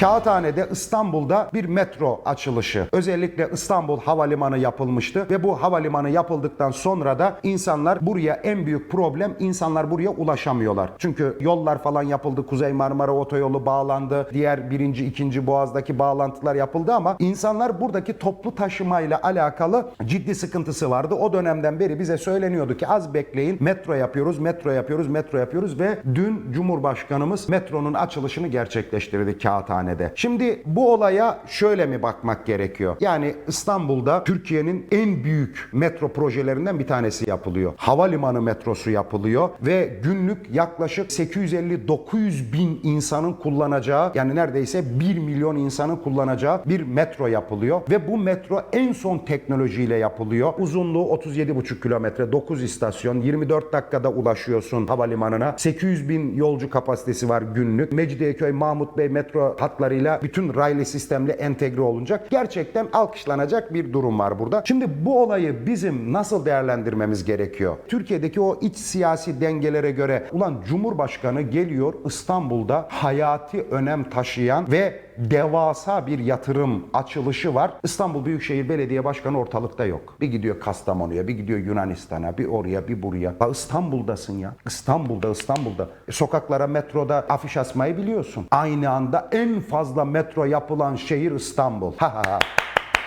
Kağıthane'de İstanbul'da bir metro açılışı. Özellikle İstanbul Havalimanı yapılmıştı ve bu havalimanı yapıldıktan sonra da insanlar buraya en büyük problem insanlar buraya ulaşamıyorlar. Çünkü yollar falan yapıldı. Kuzey Marmara Otoyolu bağlandı. Diğer birinci, ikinci Boğaz'daki bağlantılar yapıldı ama insanlar buradaki toplu taşımayla alakalı ciddi sıkıntısı vardı. O dönemden beri bize söyleniyordu ki az bekleyin metro yapıyoruz, metro yapıyoruz, metro yapıyoruz ve dün Cumhurbaşkanımız metronun açılışını gerçekleştirdi Kağıthane'de. Şimdi bu olaya şöyle mi bakmak gerekiyor? Yani İstanbul'da Türkiye'nin en büyük metro projelerinden bir tanesi yapılıyor. Havalimanı metrosu yapılıyor ve günlük yaklaşık 850-900 bin insanın kullanacağı yani neredeyse 1 milyon insanın kullanacağı bir metro yapılıyor ve bu metro en son teknolojiyle yapılıyor. Uzunluğu 37,5 kilometre, 9 istasyon, 24 dakikada ulaşıyorsun havalimanına. 800 bin yolcu kapasitesi var günlük. Mecidiyeköy, Mahmut Bey metro hatlarıyla bütün raylı sistemle entegre olunacak. Gerçekten alkışlanacak bir durum var burada. Şimdi bu olayı bizim nasıl değerlendirmemiz gerekiyor? Türkiye'deki o iç siyasi dengelere göre ulan Cumhurbaşkanı geliyor İstanbul'da hayati önem taşıyan ve devasa bir yatırım açılışı var. İstanbul Büyükşehir Belediye Başkanı ortalıkta yok. Bir gidiyor Kastamonu'ya, bir gidiyor Yunanistan'a, bir oraya, bir buraya. Ya İstanbul'dasın ya. İstanbul'da, İstanbul'da. E, sokaklara, metroda afiş asmayı biliyorsun. Aynı anda en fazla metro yapılan şehir İstanbul. Ha ha ha.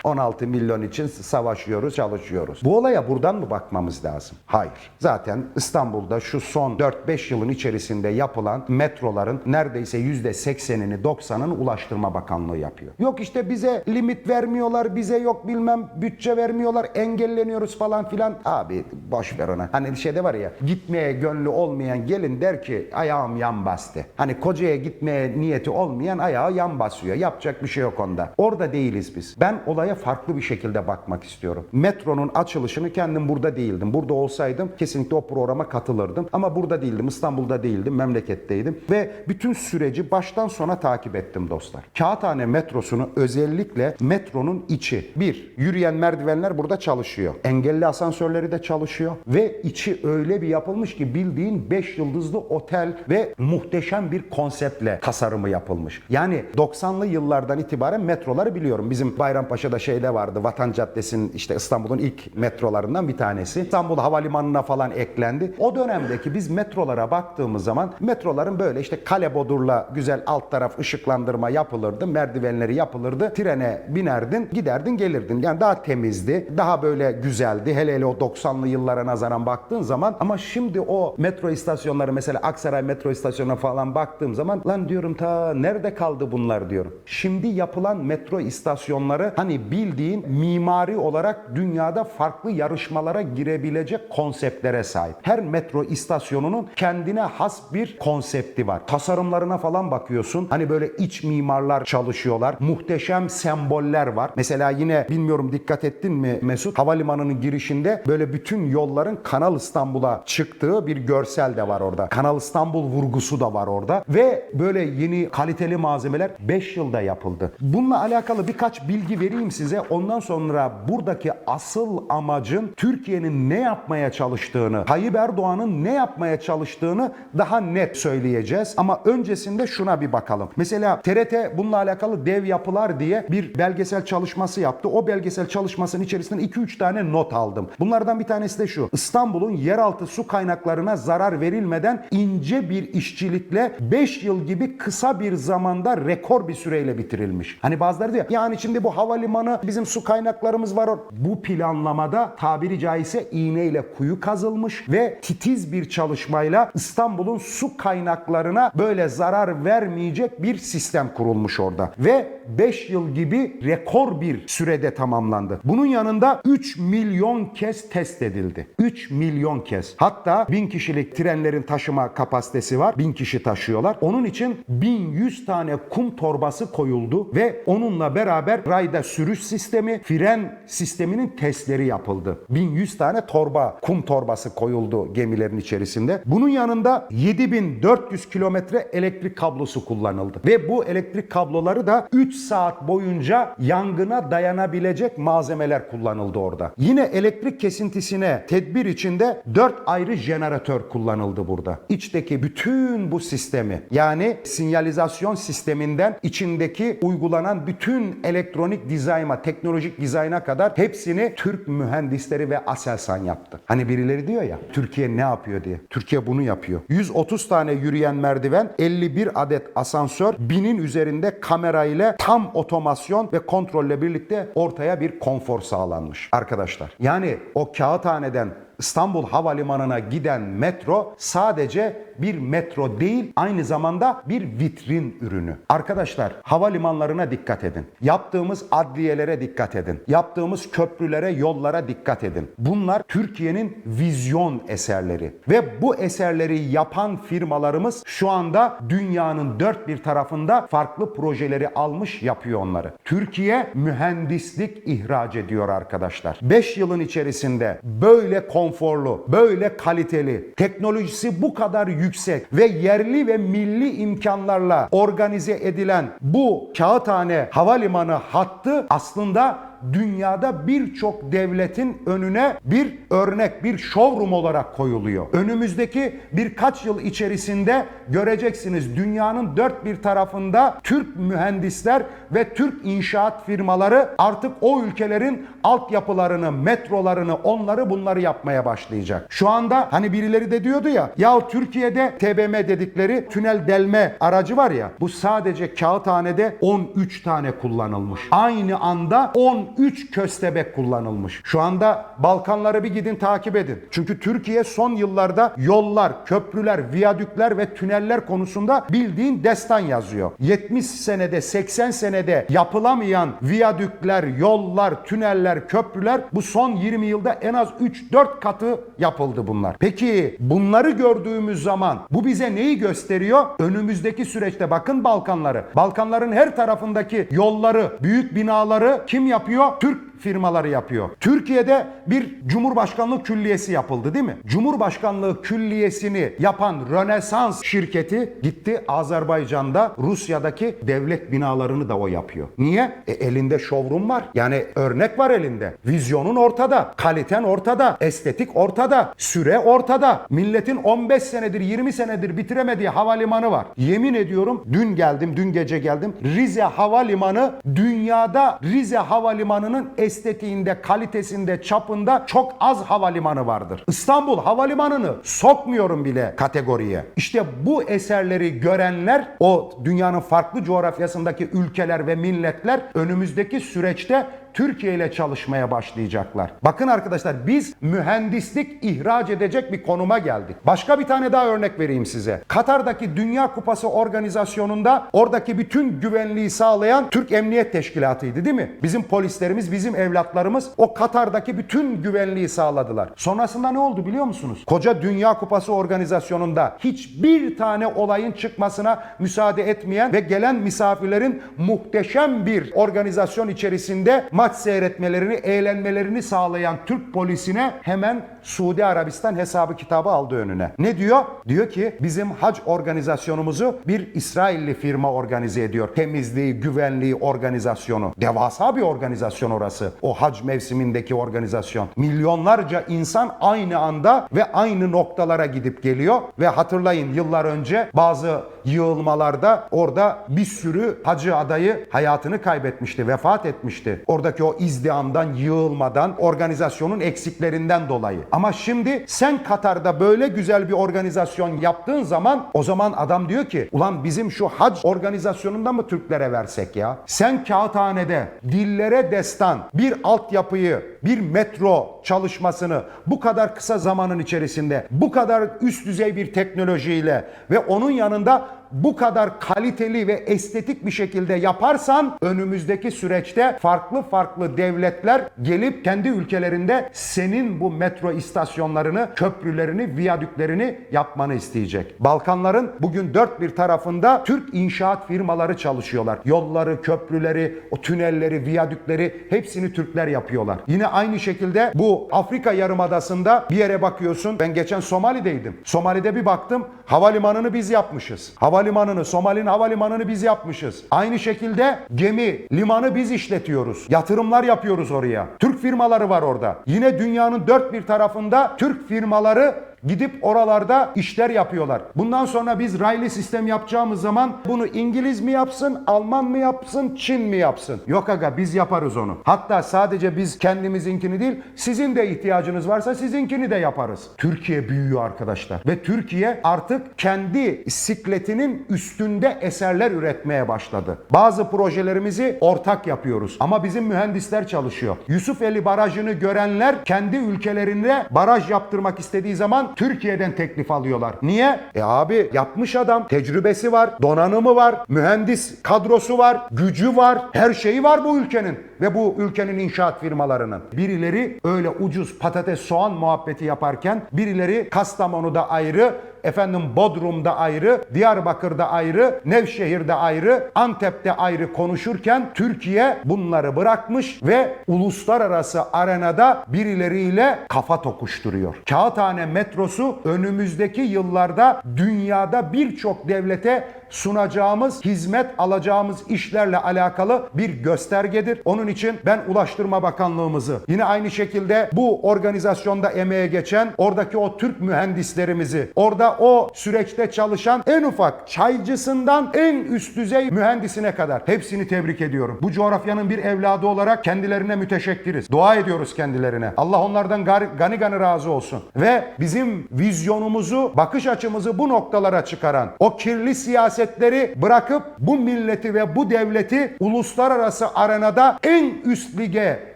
16 milyon için savaşıyoruz, çalışıyoruz. Bu olaya buradan mı bakmamız lazım? Hayır. Zaten İstanbul'da şu son 4-5 yılın içerisinde yapılan metroların neredeyse %80'ini 90'ını Ulaştırma Bakanlığı yapıyor. Yok işte bize limit vermiyorlar, bize yok bilmem bütçe vermiyorlar, engelleniyoruz falan filan. Abi boş ver ona. Hani bir şeyde var ya gitmeye gönlü olmayan gelin der ki ayağım yan bastı. Hani kocaya gitmeye niyeti olmayan ayağı yan basıyor. Yapacak bir şey yok onda. Orada değiliz biz. Ben olaya farklı bir şekilde bakmak istiyorum. Metronun açılışını kendim burada değildim. Burada olsaydım kesinlikle o programa katılırdım. Ama burada değildim. İstanbul'da değildim. Memleketteydim. Ve bütün süreci baştan sona takip ettim dostlar. Kağıthane metrosunu özellikle metronun içi. Bir, yürüyen merdivenler burada çalışıyor. Engelli asansörleri de çalışıyor. Ve içi öyle bir yapılmış ki bildiğin 5 yıldızlı otel ve muhteşem bir konseptle tasarımı yapılmış. Yani 90'lı yıllardan itibaren metroları biliyorum. Bizim Bayrampaşa'da şeyde vardı. Vatan Caddesi'nin işte İstanbul'un ilk metrolarından bir tanesi. İstanbul Havalimanı'na falan eklendi. O dönemdeki biz metrolara baktığımız zaman metroların böyle işte kale bodurla güzel alt taraf ışıklandırma yapılırdı. Merdivenleri yapılırdı. Trene binerdin, giderdin, gelirdin. Yani daha temizdi. Daha böyle güzeldi. Hele hele o 90'lı yıllara nazaran baktığın zaman ama şimdi o metro istasyonları mesela Aksaray metro istasyonuna falan baktığım zaman lan diyorum ta nerede kaldı bunlar diyorum. Şimdi yapılan metro istasyonları hani bildiğin mimari olarak dünyada farklı yarışmalara girebilecek konseptlere sahip. Her metro istasyonunun kendine has bir konsepti var. Tasarımlarına falan bakıyorsun. Hani böyle iç mimarlar çalışıyorlar. Muhteşem semboller var. Mesela yine bilmiyorum dikkat ettin mi Mesut? Havalimanının girişinde böyle bütün yolların Kanal İstanbul'a çıktığı bir görsel de var orada. Kanal İstanbul vurgusu da var orada. Ve böyle yeni kaliteli malzemeler 5 yılda yapıldı. Bununla alakalı birkaç bilgi vereyim size. Ondan sonra buradaki asıl amacın Türkiye'nin ne yapmaya çalıştığını, Tayyip Erdoğan'ın ne yapmaya çalıştığını daha net söyleyeceğiz. Ama öncesinde şuna bir bakalım. Mesela TRT bununla alakalı dev yapılar diye bir belgesel çalışması yaptı. O belgesel çalışmasının içerisinden 2-3 tane not aldım. Bunlardan bir tanesi de şu. İstanbul'un yeraltı su kaynaklarına zarar verilmeden ince bir işçilikle 5 yıl gibi kısa bir zamanda rekor bir süreyle bitirilmiş. Hani bazıları diyor yani şimdi bu havalimanı bizim su kaynaklarımız var. Bu planlamada tabiri caizse iğneyle kuyu kazılmış ve titiz bir çalışmayla İstanbul'un su kaynaklarına böyle zarar vermeyecek bir sistem kurulmuş orada. Ve 5 yıl gibi rekor bir sürede tamamlandı. Bunun yanında 3 milyon kez test edildi. 3 milyon kez. Hatta 1000 kişilik trenlerin taşıma kapasitesi var. 1000 kişi taşıyorlar. Onun için 1100 tane kum torbası koyuldu ve onunla beraber rayda sürüş sürüş sistemi, fren sisteminin testleri yapıldı. 1100 tane torba, kum torbası koyuldu gemilerin içerisinde. Bunun yanında 7400 kilometre elektrik kablosu kullanıldı. Ve bu elektrik kabloları da 3 saat boyunca yangına dayanabilecek malzemeler kullanıldı orada. Yine elektrik kesintisine tedbir içinde 4 ayrı jeneratör kullanıldı burada. İçteki bütün bu sistemi yani sinyalizasyon sisteminden içindeki uygulanan bütün elektronik dizayna, teknolojik dizayna kadar hepsini Türk mühendisleri ve Aselsan yaptı. Hani birileri diyor ya Türkiye ne yapıyor diye. Türkiye bunu yapıyor. 130 tane yürüyen merdiven, 51 adet asansör, binin üzerinde kamera ile tam otomasyon ve kontrolle birlikte ortaya bir konfor sağlanmış arkadaşlar. Yani o kağıthaneden İstanbul Havalimanı'na giden metro sadece bir metro değil aynı zamanda bir vitrin ürünü. Arkadaşlar havalimanlarına dikkat edin. Yaptığımız adliyelere dikkat edin. Yaptığımız köprülere, yollara dikkat edin. Bunlar Türkiye'nin vizyon eserleri. Ve bu eserleri yapan firmalarımız şu anda dünyanın dört bir tarafında farklı projeleri almış yapıyor onları. Türkiye mühendislik ihraç ediyor arkadaşlar. 5 yılın içerisinde böyle konforlu, böyle kaliteli, teknolojisi bu kadar yüksek ve yerli ve milli imkanlarla organize edilen bu Kağıthane Havalimanı hattı aslında dünyada birçok devletin önüne bir örnek, bir showroom olarak koyuluyor. Önümüzdeki birkaç yıl içerisinde göreceksiniz dünyanın dört bir tarafında Türk mühendisler ve Türk inşaat firmaları artık o ülkelerin altyapılarını, metrolarını, onları bunları yapmaya başlayacak. Şu anda hani birileri de diyordu ya, ya Türkiye'de TBM dedikleri tünel delme aracı var ya, bu sadece kağıthanede 13 tane kullanılmış. Aynı anda 13 köstebek kullanılmış. Şu anda Balkanları bir gidin takip edin. Çünkü Türkiye son yıllarda yollar, köprüler, viyadükler ve tüneller konusunda bildiğin destan yazıyor. 70 senede, 80 senede yapılamayan viyadükler, yollar, tüneller, köprüler bu son 20 yılda en az 3-4 katı yapıldı bunlar. Peki bunları gördüğümüz zaman bu bize neyi gösteriyor? Önümüzdeki süreçte bakın Balkanları. Balkanların her tarafındaki yolları, büyük binaları kim yapıyor? Türk firmaları yapıyor. Türkiye'de bir Cumhurbaşkanlığı Külliyesi yapıldı değil mi? Cumhurbaşkanlığı Külliyesini yapan Rönesans şirketi gitti Azerbaycan'da Rusya'daki devlet binalarını da o yapıyor. Niye? E, elinde showroom var. Yani örnek var elinde. Vizyonun ortada. Kaliten ortada. Estetik ortada. Süre ortada. Milletin 15 senedir 20 senedir bitiremediği havalimanı var. Yemin ediyorum dün geldim dün gece geldim. Rize Havalimanı dünyada Rize Havalimanı'nın estetiğinde, kalitesinde, çapında çok az havalimanı vardır. İstanbul Havalimanı'nı sokmuyorum bile kategoriye. İşte bu eserleri görenler o dünyanın farklı coğrafyasındaki ülkeler ve milletler önümüzdeki süreçte Türkiye ile çalışmaya başlayacaklar. Bakın arkadaşlar biz mühendislik ihraç edecek bir konuma geldik. Başka bir tane daha örnek vereyim size. Katar'daki Dünya Kupası organizasyonunda oradaki bütün güvenliği sağlayan Türk Emniyet Teşkilatı'ydı değil mi? Bizim polislerimiz, bizim evlatlarımız o Katar'daki bütün güvenliği sağladılar. Sonrasında ne oldu biliyor musunuz? Koca Dünya Kupası organizasyonunda hiçbir tane olayın çıkmasına müsaade etmeyen ve gelen misafirlerin muhteşem bir organizasyon içerisinde maç seyretmelerini, eğlenmelerini sağlayan Türk polisine hemen Suudi Arabistan hesabı kitabı aldı önüne. Ne diyor? Diyor ki bizim hac organizasyonumuzu bir İsrailli firma organize ediyor. Temizliği, güvenliği organizasyonu. Devasa bir organizasyon orası. O hac mevsimindeki organizasyon. Milyonlarca insan aynı anda ve aynı noktalara gidip geliyor ve hatırlayın yıllar önce bazı yığılmalarda orada bir sürü hacı adayı hayatını kaybetmişti, vefat etmişti. Oradaki o izdihamdan, yığılmadan, organizasyonun eksiklerinden dolayı. Ama şimdi sen Katar'da böyle güzel bir organizasyon yaptığın zaman o zaman adam diyor ki ulan bizim şu hac organizasyonunda mı Türklere versek ya? Sen kağıthanede dillere destan bir altyapıyı, bir metro çalışmasını bu kadar kısa zamanın içerisinde bu kadar üst düzey bir teknolojiyle ve onun yanında bu kadar kaliteli ve estetik bir şekilde yaparsan önümüzdeki süreçte farklı farklı devletler gelip kendi ülkelerinde senin bu metro istasyonlarını, köprülerini, viyadüklerini yapmanı isteyecek. Balkanların bugün dört bir tarafında Türk inşaat firmaları çalışıyorlar. Yolları, köprüleri, o tünelleri, viyadükleri hepsini Türkler yapıyorlar. Yine aynı şekilde bu Afrika Yarımadası'nda bir yere bakıyorsun. Ben geçen Somali'deydim. Somali'de bir baktım havalimanını biz yapmışız. Havalimanını, Somali'nin havalimanını biz yapmışız. Aynı şekilde gemi, limanı biz işletiyoruz. Yatırımlar yapıyoruz oraya. Türk firmaları var orada. Yine dünyanın dört bir tarafında Türk firmaları Gidip oralarda işler yapıyorlar. Bundan sonra biz raylı sistem yapacağımız zaman bunu İngiliz mi yapsın, Alman mı yapsın, Çin mi yapsın? Yok aga biz yaparız onu. Hatta sadece biz kendimizinkini değil, sizin de ihtiyacınız varsa sizinkini de yaparız. Türkiye büyüyor arkadaşlar. Ve Türkiye artık kendi sikletinin üstünde eserler üretmeye başladı. Bazı projelerimizi ortak yapıyoruz. Ama bizim mühendisler çalışıyor. Yusufeli Barajı'nı görenler kendi ülkelerinde baraj yaptırmak istediği zaman Türkiye'den teklif alıyorlar. Niye? E abi yapmış adam. Tecrübesi var, donanımı var, mühendis kadrosu var, gücü var, her şeyi var bu ülkenin ve bu ülkenin inşaat firmalarının. Birileri öyle ucuz patates soğan muhabbeti yaparken birileri Kastamonu'da ayrı, efendim Bodrum'da ayrı, Diyarbakır'da ayrı, Nevşehir'de ayrı, Antep'te ayrı konuşurken Türkiye bunları bırakmış ve uluslararası arenada birileriyle kafa tokuşturuyor. Kağıthane metrosu önümüzdeki yıllarda dünyada birçok devlete sunacağımız, hizmet alacağımız işlerle alakalı bir göstergedir. Onun için ben Ulaştırma Bakanlığımızı yine aynı şekilde bu organizasyonda emeğe geçen oradaki o Türk mühendislerimizi, orada o süreçte çalışan en ufak çaycısından en üst düzey mühendisine kadar hepsini tebrik ediyorum. Bu coğrafyanın bir evladı olarak kendilerine müteşekkiriz. Dua ediyoruz kendilerine. Allah onlardan gani gani razı olsun. Ve bizim vizyonumuzu, bakış açımızı bu noktalara çıkaran, o kirli siyasetleri bırakıp bu milleti ve bu devleti uluslararası arenada en üst lige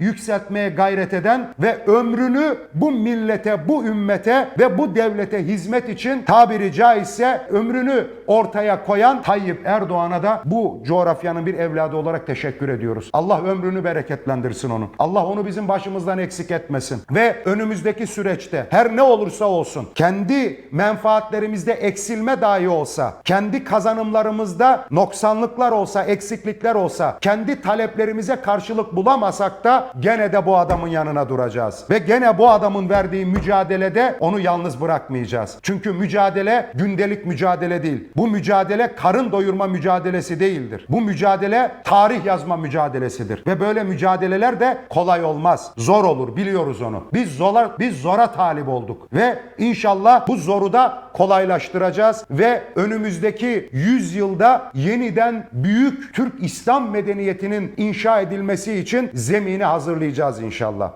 yükseltmeye gayret eden ve ömrünü bu millete, bu ümmete ve bu devlete hizmet için tabiri caizse ömrünü ortaya koyan Tayyip Erdoğan'a da bu coğrafyanın bir evladı olarak teşekkür ediyoruz. Allah ömrünü bereketlendirsin onun. Allah onu bizim başımızdan eksik etmesin. Ve önümüzdeki süreçte her ne olursa olsun kendi menfaatlerimizde eksilme dahi olsa, kendi kazanımlarımızda noksanlıklar olsa, eksiklikler olsa, kendi taleplerimize karşılık bulamasak da gene de bu adamın yanına duracağız. Ve gene bu adamın verdiği mücadelede onu yalnız bırakmayacağız. Çünkü mücadele gündelik mücadele değil. Bu mücadele karın doyurma mücadelesi değildir. Bu mücadele tarih yazma mücadelesidir. Ve böyle mücadeleler de kolay olmaz. Zor olur biliyoruz onu. Biz zora, biz zora talip olduk. Ve inşallah bu zoru da kolaylaştıracağız ve önümüzdeki 100 yılda yeniden büyük Türk İslam medeniyetinin inşa edilmesi için zemini hazırlayacağız inşallah.